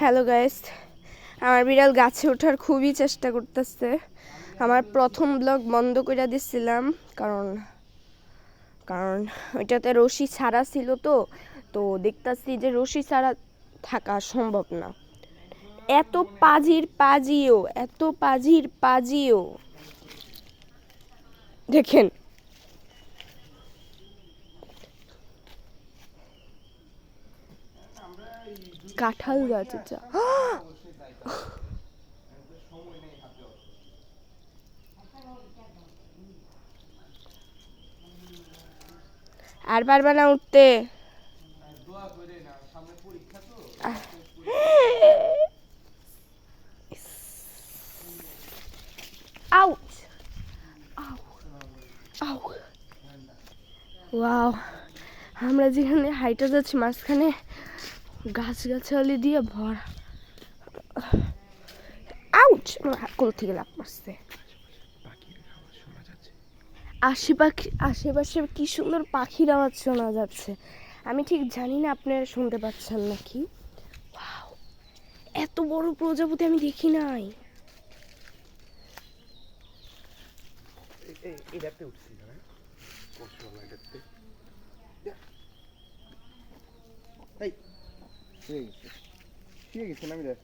Hello guys আমার বিড়াল গাছে ওঠার খুবই চেষ্টা করতেছে। আমার প্রথম ব্লগ বন্ধ করে দিছিলাম, কারণ কারণ ওইটাতে রশি ছাড়া ছিল তো তো দেখতাছি যে রশি ছাড়া থাকা সম্ভব না। এত পাজির পাজিও, এত পাজির পাজিও। দেখেন কাঁঠাল গাছ এটা। আর পারবে না উঠতে। আউট আউ আউ ওয়াও আমরা যেখানে হাইটে যাচ্ছি, মাঝখানে গাছ গাছালি দিয়ে ভরা। আউট আমার হাত কোল থেকে লাভ মারছে। আশেপাশে আশেপাশে কি সুন্দর পাখির আওয়াজ শোনা যাচ্ছে? আমি ঠিক জানি না, আপনারা শুনতে পাচ্ছেন নাকি? এত বড় প্রজাপতি আমি দেখি নাই। এটাতে উঠছি না নামি দেখ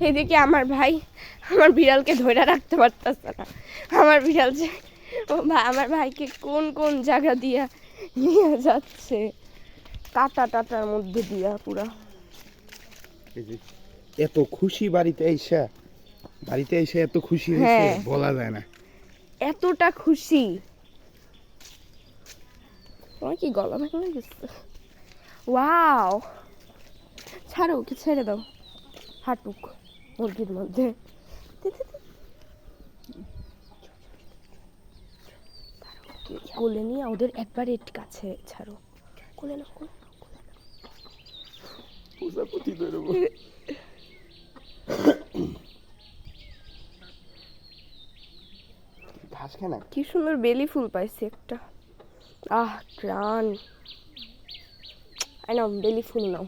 এদিকে আমার ভাই আমার বিড়ালকে ধরে রাখতে পারতেছে না। আমার বিড়াল যে ও আমার ভাইকে কোন কোন জায়গা দিয়া নিয়ে যাচ্ছে? কাটা টাটার মধ্যে দিয়া পুরা। এত খুশি বাড়িতে এসে বাড়িতে এসে এত খুশি হয়েছে হ্যাঁ। বলা যায় না। এতটা খুশি। তোমার কি গলা ভেঙে গেছে? ওয়াও ছাড়ো ওকে ছেড়ে দাও। হাঁটুক মুরগির মধ্যে। কোলে নিয়ে ওদের একবারে কাছে ছাড়ো। কোলে না কোলে নাও, কোলে নাও। না? কি সুন্দর বেলি ফুল পাইছি একটা। আহ, প্রাণ। আই নাও, বেলি ফুল নাও।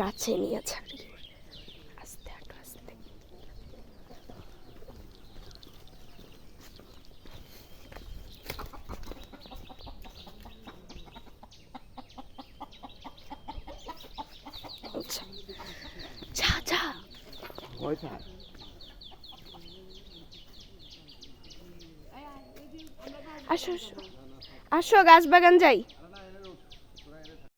কাছে নিয়ে ছাড়ি আস্তে হাঁটো আস্তে আচ্ছা যা যা হয়েছে আসো আসো। আসো গাছ বাগান যাই।